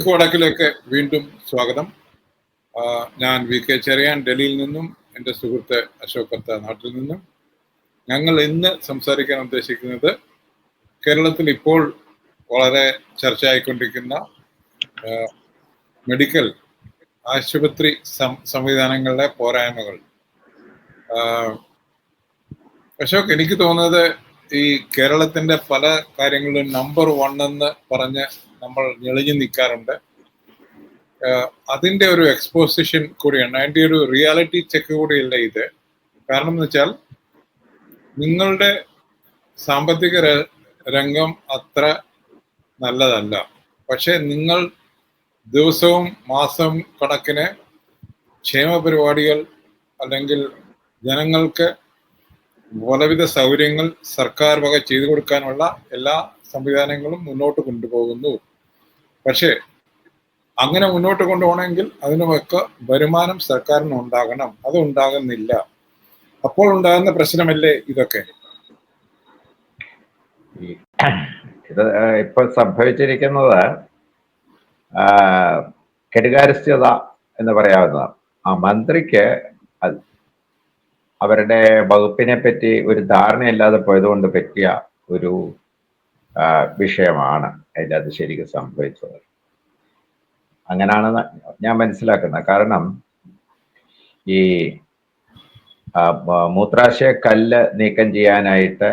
തെക്ക് വടക്കിലേക്ക് വീണ്ടും സ്വാഗതം. ഞാൻ വി കെ ചെറിയാൻ ഡൽഹിയിൽ നിന്നും എന്റെ സുഹൃത്ത് അശോക് കർത്ത നാട്ടിൽ നിന്നും. ഞങ്ങൾ ഇന്ന് സംസാരിക്കാൻ ഉദ്ദേശിക്കുന്നത് കേരളത്തിൽ ഇപ്പോൾ വളരെ ചർച്ചയായിക്കൊണ്ടിരിക്കുന്ന മെഡിക്കൽ ആശുപത്രി സംവിധാനങ്ങളുടെ പോരായ്മകൾ. അശോക് എനിക്ക് തോന്നുന്നത് ഈ കേരളത്തിന്റെ പല കാര്യങ്ങളിലും നമ്പർ വൺ എന്ന് പറഞ്ഞ് നമ്മൾ ഞെളിഞ്ഞു നിൽക്കാറുണ്ട്. അതിന്റെ ഒരു എക്സ്പോസിഷൻ കൂടിയാണ്. അതിന്റെ ഒരു റിയാലിറ്റി ചെക്ക് കൂടിയല്ല ഇത്. കാരണം എന്ന് വെച്ചാൽ നിങ്ങളുടെ സാമ്പത്തിക രംഗം അത്ര നല്ലതല്ല. പക്ഷെ നിങ്ങൾ ദിവസവും മാസം കണക്കിന് ക്ഷേമ പരിപാടികൾ അല്ലെങ്കിൽ ജനങ്ങൾക്ക് പലവിധ സൗകര്യങ്ങൾ സർക്കാർ വക ചെയ്തു കൊടുക്കാനുള്ള എല്ലാ സംവിധാനങ്ങളും മുന്നോട്ട് കൊണ്ടുപോകുന്നു. പക്ഷേ അങ്ങനെ മുന്നോട്ട് കൊണ്ടുപോകണമെങ്കിൽ അതിനുമൊക്കെ വരുമാനം സർക്കാരിന് ഉണ്ടാകണം. അത് ഉണ്ടാകുന്നില്ല. അപ്പോൾ ഉണ്ടാകുന്ന പ്രശ്നമല്ലേ ഇതൊക്കെ? ഇത് ഇപ്പൊ സംഭവിച്ചിരിക്കുന്നത് ആ, കെടുകാര്യസ്ഥത എന്ന് പറയാവുന്നതാണ്. ആ മന്ത്രിക്ക് അവരുടെ വകുപ്പിനെ പറ്റി ഒരു ധാരണയില്ലാതെ പോയതുകൊണ്ട് പറ്റിയ ഒരു വിഷയമാണ് അതിലത് അത് ശരിക്കും സംഭവിച്ചത്. അങ്ങനാണ് ഞാൻ മനസ്സിലാക്കുന്നത്. കാരണം ഈ മൂത്രാശയ കല്ല് നീക്കം ചെയ്യാനായിട്ട്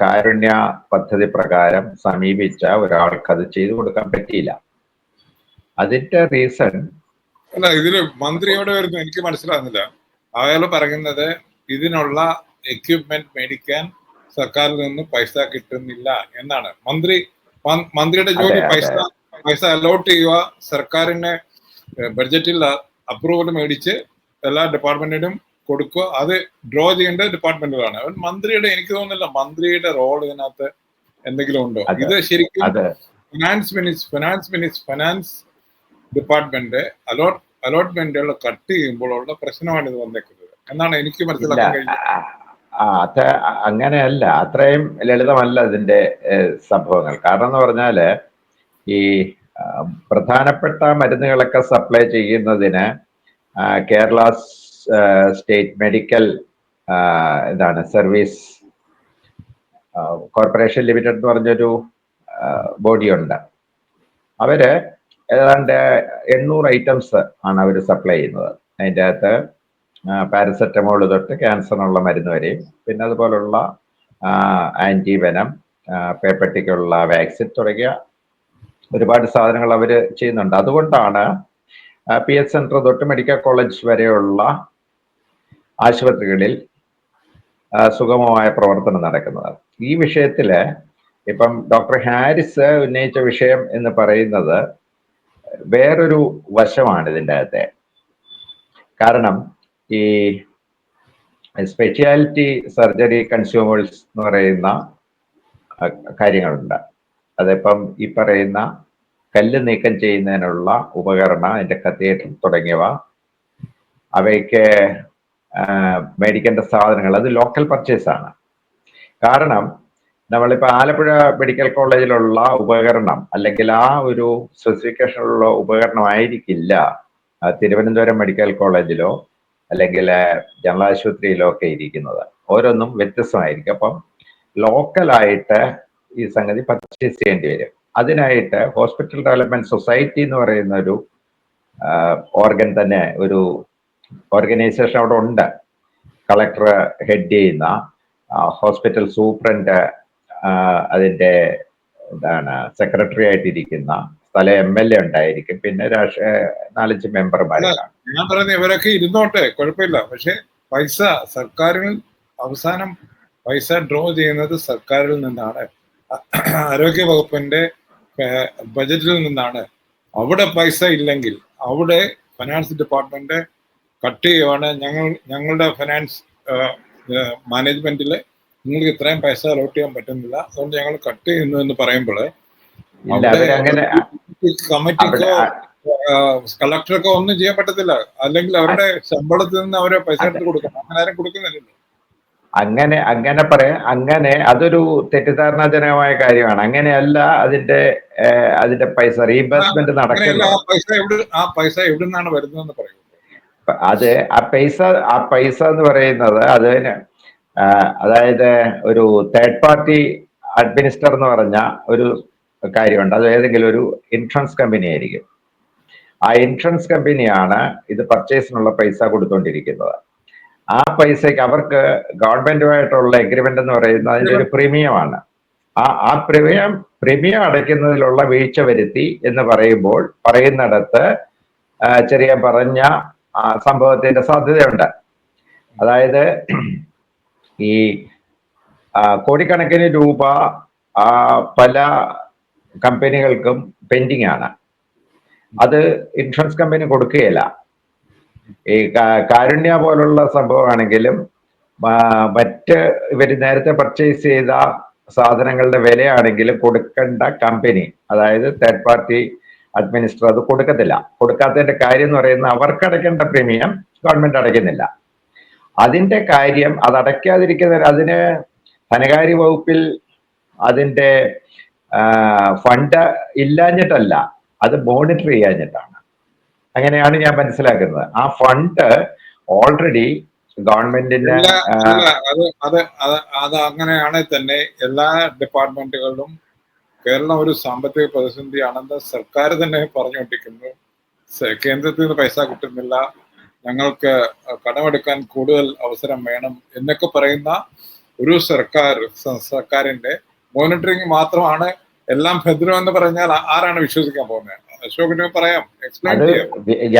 കാരുണ്യ പദ്ധതി പ്രകാരം സമീപിച്ച ഒരാൾക്ക് അത് ചെയ്തു കൊടുക്കാൻ പറ്റിയില്ല. അതിന്റെ റീസൺ അല്ല ഇതിൽ മന്ത്രി എവിടെ വരുന്നു എനിക്ക് മനസ്സിലാകുന്നില്ല. അയാൾ പറയുന്നത് ഇതിനുള്ള എക്യുപ്മെന്റ് മേടിക്കാൻ സർക്കാരിൽ നിന്ന് പൈസ കിട്ടുന്നില്ല എന്നാണ്. മന്ത്രി മന്ത്രിയുടെ ജോലി. പൈസ പൈസ അലോട്ട് ചെയ്യുക സർക്കാരിന്റെ ബഡ്ജറ്റിൽ അപ്രൂവൽ മേടിച്ച് എല്ലാ ഡിപ്പാർട്ട്മെന്റിനും കൊടുക്കുക അത് ഡ്രോ ചെയ്യേണ്ട ഡിപ്പാർട്ട്മെന്റുകളാണ് അവൻ മന്ത്രിയുടെ എനിക്ക് തോന്നുന്നില്ല മന്ത്രിയുടെ റോൾ ഇതിനകത്ത് എന്തെങ്കിലും ഉണ്ടോ? ഇത് ശരിക്കും ഫിനാൻസ് മിനിസ് ഫിനാൻസ് മിനിസ് ഫിനാൻസ് ഡിപ്പാർട്ട്മെന്റ് അലോട്ട് അലോട്ട്മെന്റുകൾ കട്ട് ചെയ്യുമ്പോൾ ഉള്ള പ്രശ്നമാണ് ഇത് വന്നേക്കുന്നത്. എന്നാണ് എനിക്ക് മനസ്സിലാക്കാൻ കഴിഞ്ഞത്. അത് അങ്ങനെയല്ല. അത്രയും ലളിതമല്ല ഇതിന്റെ സംഭവങ്ങൾ. കാരണം എന്ന് പറഞ്ഞാൽ ഈ പ്രധാനപ്പെട്ട മരുന്നുകളൊക്കെ സപ്ലൈ ചെയ്യുന്നതിന് കേരള സ്റ്റേറ്റ് മെഡിക്കൽ ഇതാണ് സർവീസ് കോർപ്പറേഷൻ ലിമിറ്റഡ് എന്ന് പറഞ്ഞൊരു ബോഡിയുണ്ട് അവർ ഏതാണ്ട് എണ്ണൂറ് ഐറ്റംസ് ആണ് അവർ സപ്ലൈ ചെയ്യുന്നത്. അതിന്റെ അകത്ത് പാരസെറ്റമോൾ തൊട്ട് ക്യാൻസറിനുള്ള മരുന്ന് വരെയും പിന്നെ അതുപോലുള്ള ആന്റിവെനം പേപ്പട്ടിക്കുള്ള വാക്സിൻ തുടങ്ങിയ ഒരുപാട് സാധനങ്ങൾ അവർ ചെയ്യുന്നുണ്ട്. അതുകൊണ്ടാണ് പി എച്ച് സെന്റർ തൊട്ട് മെഡിക്കൽ കോളേജ് വരെയുള്ള ആശുപത്രികളിൽ സുഗമമായ പ്രവർത്തനം നടക്കുന്നത്. ഈ വിഷയത്തിൽ ഇപ്പം ഡോക്ടർ ഹാരിസ് ഉന്നയിച്ച വിഷയം എന്ന് പറയുന്നത് വേറൊരു വശമാണ് ഇതിന്റെ അകത്തെ. കാരണം ഈ സ്പെഷ്യാലിറ്റി സർജറി കൺസ്യൂമേഴ്സ് എന്ന് പറയുന്ന കാര്യങ്ങളുണ്ട്. അതിപ്പം ഈ പറയുന്ന കല്ല് നീക്കം ചെയ്യുന്നതിനുള്ള ഉപകരണം അതിന്റെ കത്തിയേറ്റർ തുടങ്ങിയവ അവയ്ക്ക് മേടിക്കേണ്ട സാധനങ്ങൾ അത് ലോക്കൽ പർച്ചേസ് ആണ്. കാരണം നമ്മളിപ്പോൾ ആലപ്പുഴ മെഡിക്കൽ കോളേജിലുള്ള ഉപകരണം അല്ലെങ്കിൽ ആ ഒരു സ്പെസിഫിക്കേഷനിലുള്ള ഉപകരണം ആയിരിക്കില്ല തിരുവനന്തപുരം മെഡിക്കൽ കോളേജിലോ അല്ലെങ്കിൽ ജനറൽ ആശുപത്രിയിലോ ഒക്കെ ഇരിക്കുന്നത്. ഓരോന്നും വ്യത്യസ്തമായിരിക്കും. അപ്പം ലോക്കലായിട്ട് ഈ സംഗതി പർച്ചേസ് ചെയ്യേണ്ടി വരും. അതിനായിട്ട് ഹോസ്പിറ്റൽ ഡെവലപ്മെന്റ് സൊസൈറ്റി എന്ന് പറയുന്ന ഒരു ഓർഗൻ തന്നെ ഒരു ഓർഗനൈസേഷൻ അവിടെ ഉണ്ട്. കളക്ടർ ഹെഡ് ചെയ്യുന്ന ഹോസ്പിറ്റൽ സൂപ്രണ്ട് അതിന്റെ എന്താണ് സെക്രട്ടറി ആയിട്ടിരിക്കുന്ന സ്ഥല എം എൽ എ ഉണ്ടായിരിക്കും. പിന്നെ രാഷ്ട്രീയ നാലഞ്ച് മെമ്പർമാരാണ് ഞാൻ പറയുന്നത് ഇവരൊക്കെ ഇരുന്നോട്ടെ കുഴപ്പമില്ല. പക്ഷെ പൈസ സർക്കാരിൽ അവസാനം പൈസ ഡ്രോ ചെയ്യുന്നത് സർക്കാരിൽ നിന്നാണ്. ആരോഗ്യ വകുപ്പിന്റെ ബജറ്റിൽ നിന്നാണ്. അവിടെ പൈസ ഇല്ലെങ്കിൽ അവിടെ ഫിനാൻസ് ഡിപ്പാർട്ട്മെന്റ് കട്ട് ചെയ്യുവാണ് ഞങ്ങൾ ഞങ്ങളുടെ ഫിനാൻസ് മാനേജ്മെന്റിൽ നിങ്ങൾക്ക് ഇത്രയും പൈസ അലോട്ട് ചെയ്യാൻ പറ്റുന്നില്ല. അതുകൊണ്ട് ഞങ്ങൾ കട്ട് ചെയ്യുന്നു എന്ന് പറയുമ്പോൾ കമ്മിറ്റിക്കോ കളക്ടർക്കോ ഒന്നും ചെയ്യാൻ പറ്റത്തില്ല. അല്ലെങ്കിൽ അവരുടെ ശമ്പളത്തിൽ നിന്ന് അവരെ പൈസ എടുത്ത് കൊടുക്കണം. അങ്ങനെ ആരും കൊടുക്കുന്നില്ലല്ലോ. അങ്ങനെ അങ്ങനെ പറയാം. അങ്ങനെ അതൊരു തെറ്റിദ്ധാരണാജനകമായ കാര്യമാണ്. അങ്ങനെയല്ല അതിന്റെ അതിന്റെ പൈസ റീഇംബേഴ്സ്മെന്റ് നടക്കില്ല. ആ പൈസ എവിടെ ആ പൈസ എവിടെ നിന്നാണ് വരുന്നതെന്ന് അത് ആ പൈസ ആ പൈസ എന്ന് പറയുന്നത് അത് ആ, അതായത് ഒരു തേർഡ് പാർട്ടി അഡ്മിനിസ്റ്റർ എന്ന് പറഞ്ഞ ഒരു കാര്യമുണ്ട്. അത് ഏതെങ്കിലും ഒരു ഇൻഷുറൻസ് കമ്പനി ആയിരിക്കും. ആ ഇൻഷുറൻസ് കമ്പനിയാണ് ഇത് പർച്ചേസിനുള്ള പൈസ കൊടുത്തുകൊണ്ടിരിക്കുന്നത് ആ പൈസയ്ക്ക് അവർക്ക് ഗവൺമെന്റുമായിട്ടുള്ള എഗ്രിമെന്റ് എന്ന് പറയുന്നത് അതിന്റെ ഒരു പ്രീമിയമാണ് ആ ആ പ്രീമിയം പ്രീമിയം അടയ്ക്കുന്നതിലുള്ള വീഴ്ച വരുത്തി എന്ന് പറയുമ്പോൾ പറയുന്നിടത്ത് ചെറിയ പറഞ്ഞ സംഭവത്തിന്റെ സാധ്യതയുണ്ട്. അതായത് ഈ കോടിക്കണക്കിന് രൂപ പല കമ്പനികൾക്കും പെൻഡിങ് ആണ് അത് ഇൻഷുറൻസ് കമ്പനി കൊടുക്കുകയില്ല. ഈ കാരുണ്യ പോലുള്ള സംഭവമാണെങ്കിലും മറ്റ് ഇവർ നേരത്തെ പർച്ചേസ് ചെയ്ത സാധനങ്ങളുടെ വിലയാണെങ്കിലും കൊടുക്കേണ്ട കമ്പനി അതായത് തേർഡ് പാർട്ടി അഡ്മിനിസ്റ്റർ അത് കൊടുക്കത്തില്ല. കൊടുക്കാത്തതിന്റെ കാര്യം എന്ന് പറയുന്നത് അവർക്ക് അടയ്ക്കേണ്ട പ്രീമിയം ഗവൺമെന്റ് അടയ്ക്കുന്നില്ല. അതിന്റെ കാര്യം അത് അടയ്ക്കാതിരിക്കുന്ന അതിന് ധനകാര്യ വകുപ്പിൽ അതിന്റെ ഫണ്ട് ഇല്ലാഞ്ഞിട്ടല്ല അത് മോണിറ്റർ ചെയ്യാഞ്ഞിട്ടാണ്. അങ്ങനെയാണ് ഞാൻ മനസ്സിലാക്കുന്നത്. ആ ഫണ്ട് ഓൾറെഡി ഗവൺമെന്റിന് ഇല്ല, ഇല്ല, അത് അത് അത് അങ്ങനെയാണെങ്കിൽ തന്നെ എല്ലാ ഡിപ്പാർട്ട്മെന്റുകളിലും കേരളം ഒരു സാമ്പത്തിക പ്രതിസന്ധിയാണെന്ന് സർക്കാർ തന്നെ പറഞ്ഞുകൊണ്ടിരിക്കുന്നു. കേന്ദ്രത്തിൽ നിന്ന് പൈസ കിട്ടുന്നില്ല. ഞങ്ങൾക്ക് കടമെടുക്കാൻ കൂടുതൽ അവസരം വേണം എന്നൊക്കെ പറയുന്ന ഒരു സർക്കാർ സർക്കാരിന്റെ മോണിറ്ററിംഗ് മാത്രമാണ് എല്ലാം ഭദ്രമെന്ന് പറഞ്ഞാൽ ആരാണ് വിശ്വസിക്കാൻ പോകുന്നത്? അശോകിന് പറയാം.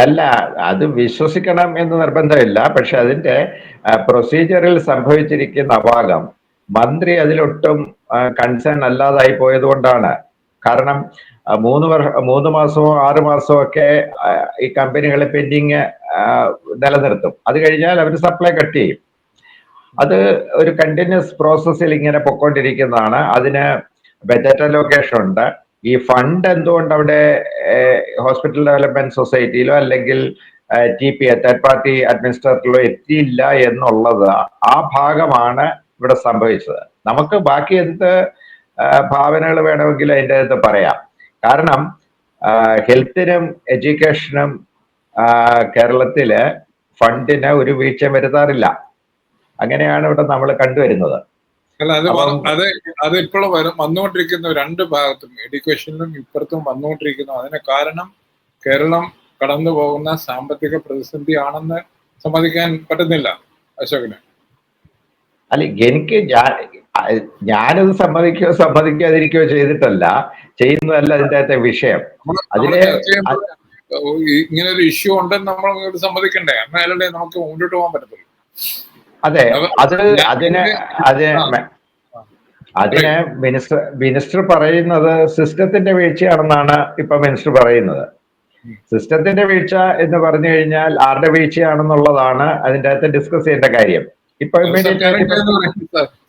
അല്ല അത് വിശ്വസിക്കണം എന്ന് നിർബന്ധമില്ല. പക്ഷെ അതിന്റെ പ്രൊസീജിയറിൽ സംഭവിച്ചിരിക്കുന്ന അപാകം മന്ത്രി അതിലൊട്ടും കൺസേൺ അല്ലാതായി പോയത് കൊണ്ടാണ് കാരണം മൂന്ന് വർഷ മൂന്ന് മാസമോ ആറ് മാസമോ ഒക്കെ ഈ കമ്പനികൾ പെൻഡിങ് നിലനിർത്തും. അത് കഴിഞ്ഞാൽ അവർ സപ്ലൈ കട്ട് ചെയ്യും. അത് ഒരു കണ്ടിന്യൂസ് പ്രോസസ്സിൽ ഇങ്ങനെ പൊക്കോണ്ടിരിക്കുന്നതാണ്. അതിന് ബജറ്റ് അലോക്കേഷൻ ഉണ്ട്. ഈ ഫണ്ട് എന്തുകൊണ്ട് അവിടെ ഹോസ്പിറ്റൽ ഡെവലപ്മെന്റ് സൊസൈറ്റിയിലോ അല്ലെങ്കിൽ ടി പി തേർഡ് പാർട്ടി അഡ്മിനിസ്ട്രേറ്ററിലോ എത്തിയില്ല എന്നുള്ളത് ആ ഭാഗമാണ് ഇവിടെ സംഭവിച്ചത്. നമുക്ക് ബാക്കി എന്ത് ഭാവനകൾ വേണമെങ്കിലും അതിന്റെ അകത്ത് പറയാം. കാരണം ഹെൽത്തിനും എഡ്യൂക്കേഷനും കേരളത്തിൽ ഫണ്ടിന് ഒരു വീഴ്ച വരുത്താറില്ല. അങ്ങനെയാണ് ഇവിടെ നമ്മൾ കണ്ടുവരുന്നത്. അല്ല അത് അത് അത് ഇപ്പോൾ വരും വന്നുകൊണ്ടിരിക്കുന്ന രണ്ട് ഭാഗത്തും എഡ്യൂക്കേഷനിലും ഇപ്പുറത്തും വന്നുകൊണ്ടിരിക്കുന്നു. അതിന് കാരണം കേരളം കടന്നു പോകുന്ന സാമ്പത്തിക പ്രതിസന്ധി ആണെന്ന് സമ്മതിക്കാൻ പറ്റുന്നില്ല അശോകന്. അല്ല എനിക്ക് ഞാനത് സമ്മതിക്കുകയോ സമ്മതിക്കാതിരിക്കുകയോ ചെയ്തിട്ടല്ല. ചെയ്യുന്നതല്ല അതിന്റെ അകത്തെ വിഷയം അതിലെ- ഇങ്ങനെ ഒരു ഇഷ്യൂ ഉണ്ടെന്ന് നമ്മൾ സമ്മതിക്കണ്ടേ? എന്നാലല്ലേ നമുക്ക് മുന്നോട്ട് പോകാൻ പറ്റത്തുള്ളൂ. അതെ അത് അതിന് അതിന് അതിന് മിനിസ്റ്റർ മിനിസ്റ്റർ പറയുന്നത് സിസ്റ്റത്തിന്റെ വീഴ്ചയാണെന്നാണ് ഇപ്പൊ മിനിസ്റ്റർ പറയുന്നത്. സിസ്റ്റത്തിന്റെ വീഴ്ച എന്ന് പറഞ്ഞു കഴിഞ്ഞാൽ ആരുടെ വീഴ്ചയാണെന്നുള്ളതാണ് അതിന്റെ അകത്ത് ഡിസ്കസ് ചെയ്യേണ്ട കാര്യം.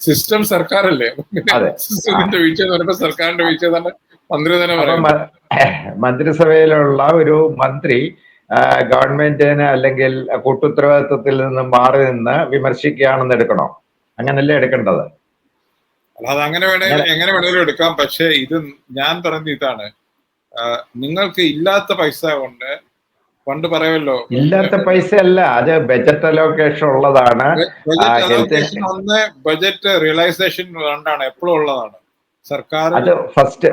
സിസ്റ്റം സർക്കാരല്ലേ? അതെ. സിസ്റ്റത്തിന്റെ വീഴ്ച എന്ന് പറയുമ്പോൾ സർക്കാരിന്റെ വീഴ്ച തന്നെ മന്ത്രി തന്നെ അപ്പൊ മന്ത്രിസഭയിലുള്ള ഒരു മന്ത്രി ഗവൺമെന്റിന് അല്ലെങ്കിൽ കൂട്ടുത്തരവാദിത്വത്തിൽ നിന്ന് മാറി നിന്ന് വിമർശിക്കുകയാണെന്ന് എടുക്കണോ? അങ്ങനല്ലേ എടുക്കേണ്ടത്? അല്ലാതെ അങ്ങനെ വേണേലും എങ്ങനെ വേണേലും എടുക്കാം. പക്ഷേ ഇത് ഞാൻ പറഞ്ഞ ഇതാണ്. നിങ്ങൾക്ക് ഇല്ലാത്ത പൈസ കൊണ്ട് പണ്ട് പറയുമല്ലോ. ഇല്ലാത്ത പൈസ അല്ല അത് ബജറ്റ് അലോക്കേഷൻ ഉള്ളതാണ്. ബജറ്റ് റിയലൈസേഷൻ രണ്ടാണ് എപ്പോഴും ഉള്ളതാണ്. സർക്കാർ അത് ഫസ്റ്റ്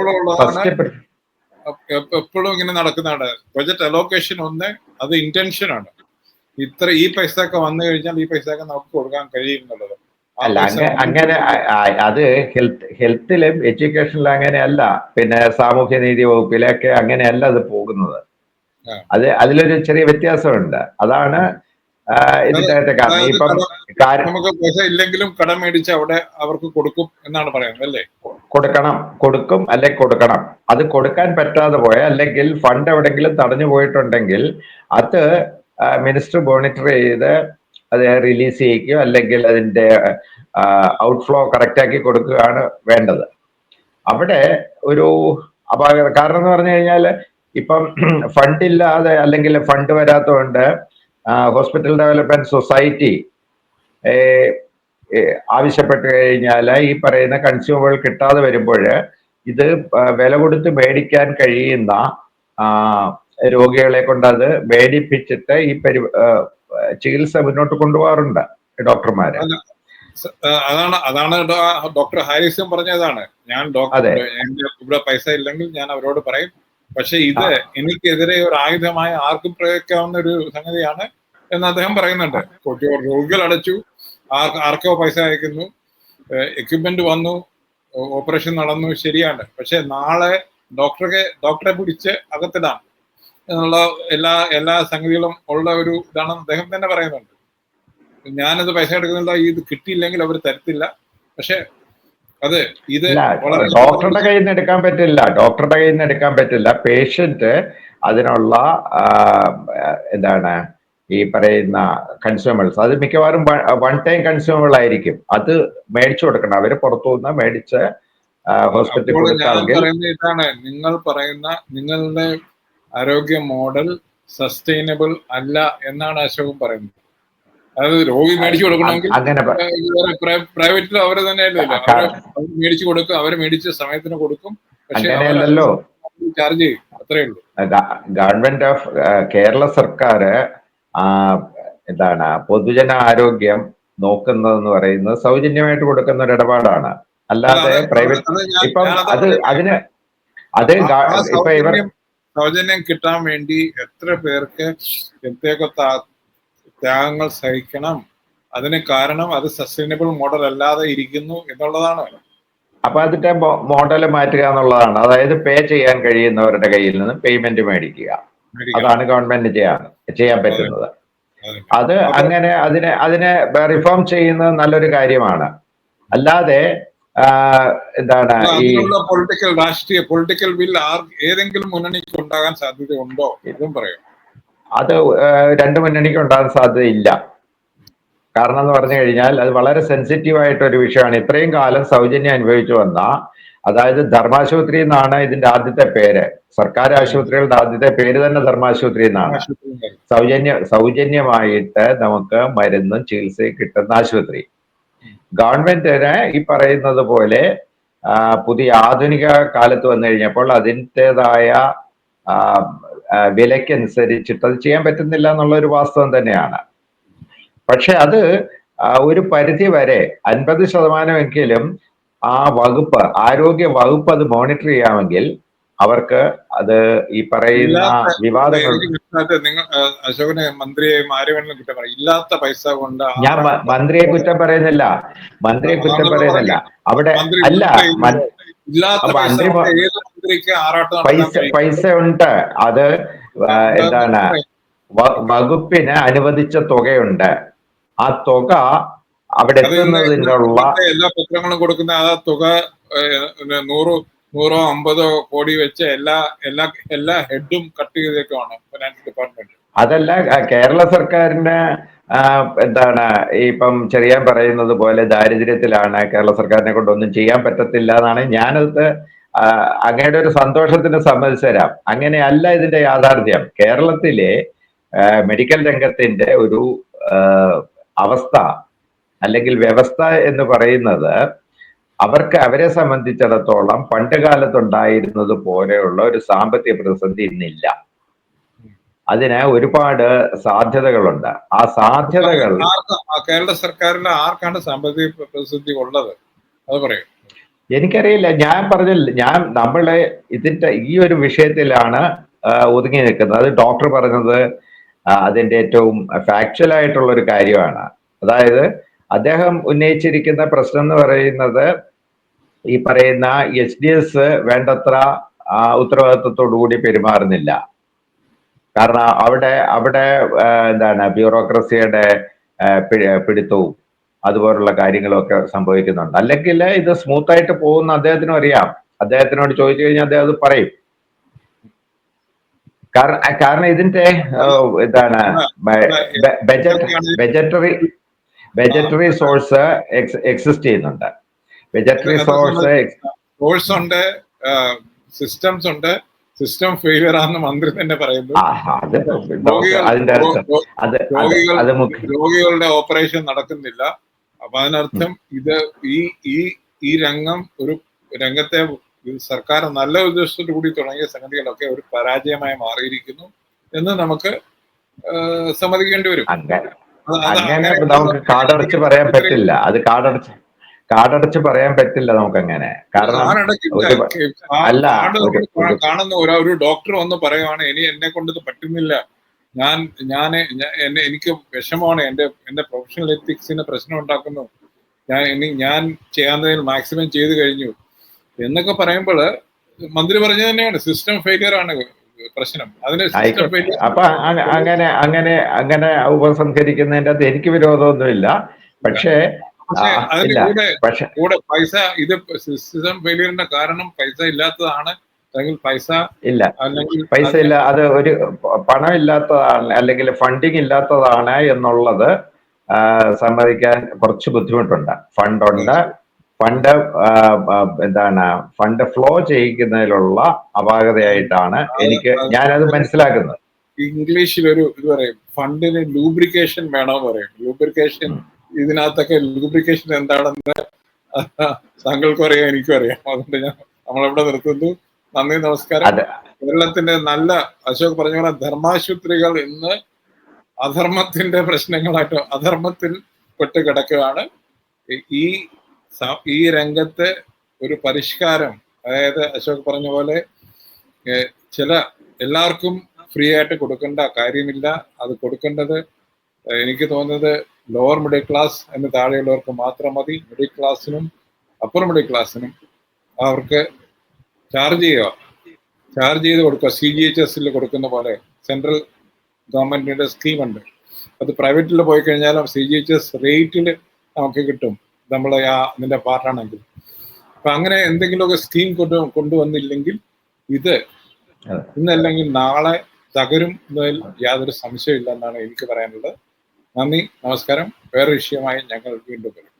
എപ്പോഴും ഇങ്ങനെ നടക്കുന്നതാണ്. ബജറ്റ് അലോക്കേഷൻ ഒന്ന് അത് ഇന്റൻഷൻ ആണ്. ഇത്ര ഈ പൈസ ഒക്കെ വന്നു കഴിഞ്ഞാൽ ഈ പൈസ ഒക്കെ നമുക്ക് കൊടുക്കാൻ കഴിയും എന്നുള്ളത് അല്ല അങ്ങനെ അത് ഹെൽത്ത് ഹെൽത്തിലും എഡ്യൂക്കേഷനിലും അങ്ങനെയല്ല. പിന്നെ സാമൂഹ്യനീതി വകുപ്പിലൊക്കെ അങ്ങനെയല്ല അത് പോകുന്നത്. അത് അതിലൊരു ചെറിയ വ്യത്യാസമുണ്ട്. അതാണ് ഇതിന്റെ കാരണം. ഇപ്പം നമുക്ക് പൈസ ഇല്ലെങ്കിലും കടം മേടിച്ച് അവിടെ അവർക്ക് കൊടുക്കും എന്നാണ് പറയുന്നത് അല്ലേ? കൊടുക്കണം. കൊടുക്കും അല്ലെ കൊടുക്കണം. അത് കൊടുക്കാൻ പറ്റാതെ പോയ അല്ലെങ്കിൽ ഫണ്ട് എവിടെങ്കിലും തടഞ്ഞു പോയിട്ടുണ്ടെങ്കിൽ അത് മിനിസ്റ്റർ മോണിറ്റർ ചെയ്ത് അത് റിലീസ് ചെയ്യിക്കുകയോ അല്ലെങ്കിൽ അതിന്റെ ഔട്ട്ഫ്ലോ കറക്റ്റ് ആക്കി കൊടുക്കുകയാണ് വേണ്ടത്. അവിടെ ഒരു അപാകത കാരണം എന്ന് പറഞ്ഞു കഴിഞ്ഞാൽ ഇപ്പം ഫണ്ട് ഇല്ലാതെ അല്ലെങ്കിൽ ഫണ്ട് വരാത്തതുകൊണ്ട് ഹോസ്പിറ്റൽ ഡെവലപ്മെന്റ് സൊസൈറ്റി ആവശ്യപ്പെട്ട് കഴിഞ്ഞാൽ ഈ പറയുന്ന കൺസ്യൂമറുകൾ കിട്ടാതെ വരുമ്പോൾ ഇത് വില കൊടുത്ത് മേടിക്കാൻ കഴിയുന്ന രോഗികളെ കൊണ്ട് അത് മേടിപ്പിച്ചിട്ട് ഈ പരി ചികിത്സ മുന്നോട്ട് കൊണ്ടുപോകാറുണ്ട് ഡോക്ടർമാര്. അതാണ് അതാണ് ഡോക്ടർ ഹാരിസും പറഞ്ഞതാണ്. ഞാൻ ഡോക്ടർ ഇവിടെ പൈസ ഇല്ലെങ്കിൽ ഞാൻ അവരോട് പറയും പക്ഷെ ഇത് എനിക്കെതിരെ ഒരു ആയുധമായി ആർക്കും പ്രയോഗിക്കാവുന്ന ഒരു സംഗതിയാണ് എന്ന് അദ്ദേഹം പറയുന്നുണ്ട്. കൊട്ടി രോഗികൾ അടച്ചു ആർക്കോ പൈസ അയക്കുന്നു എക്യുപ്മെന്റ് വന്നു ഓപ്പറേഷൻ നടന്നു ശരിയാണ്. പക്ഷെ നാളെ ഡോക്ടറെ ഡോക്ടറെ പിടിച്ച് അകത്തിടാം എന്നുള്ള എല്ലാ എല്ലാ സംഗതികളും ഉള്ള ഒരു ഇതാണെന്ന് അദ്ദേഹം തന്നെ പറയുന്നുണ്ട്. ഞാനത് പൈസ എടുക്കുന്നില്ല ഇത് കിട്ടിയില്ലെങ്കിൽ അവർ തരത്തില്ല. പക്ഷെ അത് ഇത് ഡോക്ടറുടെ കയ്യിൽ നിന്ന് എടുക്കാൻ പറ്റില്ല ഡോക്ടറുടെ കയ്യിൽ നിന്ന് എടുക്കാൻ പറ്റില്ല. പേഷ്യന്റ് അതിനുള്ള എന്താണ് ഈ പറയുന്ന കൺസ്യൂമേഴ്സ് അത് മിക്കവാറും വൺ ടൈം കൺസ്യൂമബിൾ ആയിരിക്കും. അത് മേടിച്ചു കൊടുക്കണം. അവർ പുറത്തു നിന്ന് മേടിച്ച് ഹോസ്പിറ്റലിൽ ഇതാണ്. നിങ്ങൾ പറയുന്ന നിങ്ങളുടെ ആരോഗ്യ മോഡൽ സസ്റ്റൈനബിൾ അല്ല എന്നാണ് അശോകം പറയുന്നത്. അതായത് രോഗി മേടിച്ചു കൊടുക്കണമെങ്കിൽ അങ്ങനെ പ്രൈവറ്റിൽ അവരെ തന്നെ മേടിച്ചു കൊടുക്കും അവരെ മേടിച്ച സമയത്തിന് കൊടുക്കും. പക്ഷെ അങ്ങനെയല്ലല്ലോ. ചാർജ് ചെയ്യും. അത്രേ ഉള്ളൂ. ഗവൺമെന്റ് ഓഫ് കേരള സർക്കാർ എന്താണ് പൊതുജന ആരോഗ്യം നോക്കുന്നതെന്ന് പറയുന്നത് സൗജന്യമായിട്ട് കൊടുക്കുന്ന ഒരു ഇടപാടാണ്. അല്ലാതെ പ്രൈവറ്റ് അത് ഇപ്പം അത് അതിന് അത് ഇപ്പൊ ഇവർ സൗജന്യം കിട്ടാൻ വേണ്ടി എത്ര പേർക്ക് എന്തൊക്കെ ത്യാഗങ്ങൾ സഹിക്കണം. അതിന് കാരണം അത് സസ്റ്റൈനബിൾ മോഡൽ അല്ലാതെ ഇരിക്കുന്നു എന്നുള്ളതാണ്. അപ്പൊ അതിന്റെ മോഡൽ മാറ്റുക എന്നുള്ളതാണ്. അതായത് പേ ചെയ്യാൻ കഴിയുന്നവരുടെ കയ്യിൽ നിന്ന് പേയ്മെന്റ് മേടിക്കുക. അതാണ് ഗവൺമെന്റ് ചെയ്യാൻ ചെയ്യാൻ പറ്റുന്നത്. അത്. അങ്ങനെ അതിനെ അതിനെ റിഫോം ചെയ്യുന്നത് നല്ലൊരു കാര്യമാണ്. അല്ലാതെ എന്താണ് ഈ പൊളിറ്റിക്കൽ രാഷ്ട്രീയ പൊളിറ്റിക്കൽ വിൽ ആർ ഏതെങ്കിലും മുന്നണിക്ക് ഉണ്ടാകാൻ സാധ്യത ഉണ്ടോ ഇതും പറയും. അത് രണ്ട് മുന്നണിക്ക് ഉണ്ടാകാൻ സാധ്യതയില്ല. കാരണം എന്ന് പറഞ്ഞു കഴിഞ്ഞാൽ അത് വളരെ സെൻസിറ്റീവ് ആയിട്ടൊരു വിഷയമാണ്. ഇത്രയും കാലം സൗജന്യം അനുഭവിച്ചു വന്ന അതായത് ധർമാശുപത്രി എന്നാണ് ഇതിന്റെ ആദ്യത്തെ പേര്. സർക്കാർ ആശുപത്രികളുടെ ആദ്യത്തെ പേര് തന്നെ ധർമാശുപത്രി എന്നാണ്. സൗജന്യ സൗജന്യമായിട്ട് നമുക്ക് മരുന്നും ചികിത്സയും കിട്ടുന്ന ആശുപത്രി. ഗവൺമെന്റിന് ഈ പറയുന്നത് പോലെ പുതിയ ആധുനിക കാലത്ത് വന്നു കഴിഞ്ഞപ്പോൾ അതിന്റെതായ വിലക്കനുസരിച്ചിട്ട് അത് ചെയ്യാൻ പറ്റുന്നില്ല എന്നുള്ള ഒരു വാസ്തവം തന്നെയാണ്. പക്ഷെ അത് ഒരു പരിധി വരെ അൻപത് ശതമാനമെങ്കിലും ആ വകുപ്പ് ആരോഗ്യ വകുപ്പ് അത് മോണിറ്റർ ചെയ്യാമെങ്കിൽ അവർക്ക് അത് ഈ പറയുന്ന വിവാദങ്ങൾ ആ, മന്ത്രിയെ കുറ്റം പറയും. ഇല്ലാത്ത പൈസ കൊണ്ട് ഞാൻ മന്ത്രിയെ കുറ്റം പറയുന്നില്ല. മന്ത്രിയെ കുറ്റം പറയുന്നില്ല. അവിടെ അല്ല മന്ത്രി മന്ത്രിക്ക് ആറാട്ട് പൈസ? പൈസ ഉണ്ട്. അത് എന്താണ്? വകുപ്പിന് അനുവദിച്ച തുകയുണ്ട്. ആ തുക അവിടെ എത്തുന്നതിനുള്ള എല്ലാ പത്രങ്ങളും കൊടുക്കുന്ന ആ തുക നൂറ് നൂറോ അമ്പതോ കോടി വെച്ച് എല്ലാ എല്ലാ എല്ലാ ഹെഡും കട്ട് ചെയ്തേക്കുമാണ് ഫിനാൻസ് ഡിപ്പാർട്ട്മെന്റ്. അതല്ല കേരള സർക്കാരിന് എന്താണ് ഇപ്പം ചെറിയാൻ പറയുന്നത് പോലെ ദാരിദ്ര്യത്തിലാണ് കേരള സർക്കാരിനെ കൊണ്ടൊന്നും ചെയ്യാൻ പറ്റത്തില്ല എന്നാണ് ഞാനത് അങ്ങയുടെ ഒരു സന്തോഷത്തിന് സമ്മതിച്ചരാം അങ്ങനെയല്ല ഇതിന്റെ യാഥാർത്ഥ്യം. കേരളത്തിലെ മെഡിക്കൽ രംഗത്തിന്റെ ഒരു അവസ്ഥ അല്ലെങ്കിൽ വ്യവസ്ഥ എന്ന് പറയുന്നത് അവർക്ക് അവരെ സംബന്ധിച്ചിടത്തോളം പണ്ട് കാലത്തുണ്ടായിരുന്നത് പോലെയുള്ള ഒരു സാമ്പത്തിക പ്രതിസന്ധി ഇന്നില്ല. അതിന് ഒരുപാട് സാധ്യതകളുണ്ട്. ആ സാധ്യതകൾ കേരള സർക്കാരിലെ ആർക്കാണ് സാമ്പത്തിക പ്രതിസന്ധി ഉള്ളത്? അത് പറയും. എനിക്കറിയില്ല. ഞാൻ പറഞ്ഞില്ല. ഞാൻ നമ്മളെ ഇതിന്റെ ഈ ഒരു വിഷയത്തിലാണ് ഒതുങ്ങി നിൽക്കുന്നത്. അത് ഡോക്ടർ പറഞ്ഞത് അതിന്റെ ഏറ്റവും ഫാക്ച്വൽ ആയിട്ടുള്ള ഒരു കാര്യമാണ്. അതായത് അദ്ദേഹം ഉന്നയിച്ചിരിക്കുന്ന പ്രശ്നം എന്ന് പറയുന്നത് ഈ പറയുന്ന എച്ച് ഡി എസ് വേണ്ടത്ര ഉത്തരവാദിത്വത്തോടുകൂടി പെരുമാറുന്നില്ല. കാരണം അവിടെ അവിടെ എന്താണ് ബ്യൂറോക്രസിയുടെ പിടുത്തവും. അതുപോലുള്ള കാര്യങ്ങളൊക്കെ സംഭവിക്കുന്നുണ്ട്. അല്ലെങ്കിൽ ഇത് സ്മൂത്ത് ആയിട്ട് പോകുന്ന അദ്ദേഹത്തിനും അറിയാം. അദ്ദേഹത്തിനോട് ചോദിച്ചു കഴിഞ്ഞാൽ അദ്ദേഹം അത് പറയും. കാരണം കാരണം ഇതിന്റെ ഇതാണ് വെജറ്ററി ബജറ്ററി സോഴ്സ് എക്സിസ്റ്റ് ചെയ്യുന്നുണ്ട്. ബജറ്ററി സോഴ്സ് സോഴ്സ് ഉണ്ട് സിസ്റ്റംസ് ഉണ്ട്. സിസ്റ്റം ഫെയിലിയർ ആണെന്ന് മന്ത്രി തന്നെ പറയുന്നു. രോഗികളുടെ ഓപ്പറേഷൻ നടക്കുന്നില്ല. അപ്പൊ അതിനർത്ഥം ഇത് ഈ ഈ ഈ രംഗം ഒരു രംഗത്തെ സർക്കാർ നല്ല ഉദ്ദേശത്തോടു കൂടി തുടങ്ങിയ സംഗതികളൊക്കെ ഒരു പരാജയമായി മാറിയിരിക്കുന്നു എന്ന് നമുക്ക് സമ്മതിക്കേണ്ടി വരും. അങ്ങനെ നമുക്ക് കാടടച്ച് പറയാൻ പറ്റില്ല. അത് കാടടച്ച് കാടടച്ച് പറയാൻ പറ്റില്ല നമുക്ക് അങ്ങനെ കാരണം അല്ല, കാണുന്ന ഒരു ഒരു ഡോക്ടർ വന്ന് പറയുവാണ് ഇനി എന്നെ കൊണ്ട് ഇത് പറ്റുന്നില്ല. ഞാൻ ഞാൻ എന്നെ എനിക്ക് വിഷമമാണ് എന്റെ എന്റെ പ്രൊഫഷണൽ എത്തിക്സിന് പ്രശ്നം ഉണ്ടാക്കുന്നു. ഞാൻ ഇനി ഞാൻ ചെയ്യാവുന്നതിൽ മാക്സിമം ചെയ്തു കഴിഞ്ഞു. എന്നൊക്കെ പറയുമ്പോൾ മന്ത്രി പറഞ്ഞത് തന്നെയാണ് സിസ്റ്റം ഫെയിലിയർ ആണ് പ്രശ്നം. അതിന് സിസ്റ്റം ഫെയിലിയർ അപ്പൊ അങ്ങനെ അങ്ങനെ അങ്ങനെ ഉപസംഹരിക്കുന്നതിന്റെ അത് എനിക്ക് വിരോധമൊന്നുമില്ല. പക്ഷേ പക്ഷെ കൂടെ പൈസ ഇത് സിസ്റ്റം ഫെയിലിയറിന്റെ കാരണം പൈസ ഇല്ലാത്തതാണ് അല്ലെങ്കിൽ പൈസ ഇല്ല. അല്ലെങ്കിൽ പൈസ ഇല്ല. അത് ഒരു പണം ഇല്ലാത്തതാണ് അല്ലെങ്കിൽ ഫണ്ടിങ് ഇല്ലാത്തതാണ് എന്നുള്ളത് സമ്മതിക്കാൻ കുറച്ച് ബുദ്ധിമുട്ടുണ്ട്. ഫണ്ടുണ്ട് ഫണ്ട് എന്താണ് ഫണ്ട് ഫ്ലോ ചെയ്യിക്കുന്നതിലുള്ള അപാകതയായിട്ടാണ് എനിക്ക് ഞാനത് മനസ്സിലാക്കുന്നത്. ഇംഗ്ലീഷിൽ ഒരു ഇത് പറയും. ഫണ്ടിന് ലൂബ്രിക്കേഷൻ വേണമെന്ന് പറയും. ലൂബ്രിക്കേഷൻ ഇതിനകത്തൊക്കെ ലൂബ്രിക്കേഷൻ എന്താണെന്ന് താങ്കൾക്കും അറിയാം എനിക്കും അറിയാം അതുകൊണ്ട് ഞാൻ നമ്മളെവിടെ നിർത്തുന്നു? നന്ദി നമസ്കാരം. കേരളത്തിന്റെ നല്ല അശോക് പറഞ്ഞ പോലെ ധർമാശുപത്രികൾ ഇന്ന് അധർമ്മത്തിന്റെ പ്രശ്നങ്ങളായിട്ട് അധർമ്മത്തിൽ പെട്ട് കിടക്കുകയാണ്. ഈ- ഈ രംഗത്ത് ഒരു പരിഷ്കാരം അതായത് അശോക് പറഞ്ഞ പോലെ ചില എല്ലാവർക്കും ഫ്രീ ആയിട്ട് കൊടുക്കേണ്ട കാര്യമില്ല. അത് കൊടുക്കേണ്ടത് എനിക്ക് തോന്നുന്നത് ലോവർ മിഡിൽ ക്ലാസ് എന്ന് താഴെയുള്ളവർക്ക് മാത്രം മതി. മിഡിൽ ക്ലാസ്സിനും അപ്പർ മിഡിൽ ക്ലാസ്സിനും അവർക്ക് ചാർജ് ചെയ്യുക ചാർജ് ചെയ്ത് കൊടുക്കുക. സി ജി എച്ച് എസിൽ കൊടുക്കുന്ന പോലെ സെൻട്രൽ ഗവൺമെന്റിന്റെ സ്കീം ഉണ്ട്. അത് പ്രൈവറ്റിൽ പോയി കഴിഞ്ഞാലും സി ജി എച്ച് എസ് റേറ്റിൽ നമുക്ക് കിട്ടും. നമ്മൾ ആ ഇതിന്റെ പാർട്ടാണെങ്കിൽ അപ്പൊ അങ്ങനെ എന്തെങ്കിലുമൊക്കെ സ്കീം കൊണ്ടു കൊണ്ടുവന്നില്ലെങ്കിൽ ഇത്. ഇന്നല്ലെങ്കിൽ നാളെ തകരും എന്നതിൽ യാതൊരു സംശയമില്ല എന്നാണ് എനിക്ക് പറയാനുള്ളത്. നന്ദി നമസ്കാരം. വേറെ വിഷയമായി ഞങ്ങൾ വീണ്ടും വരും.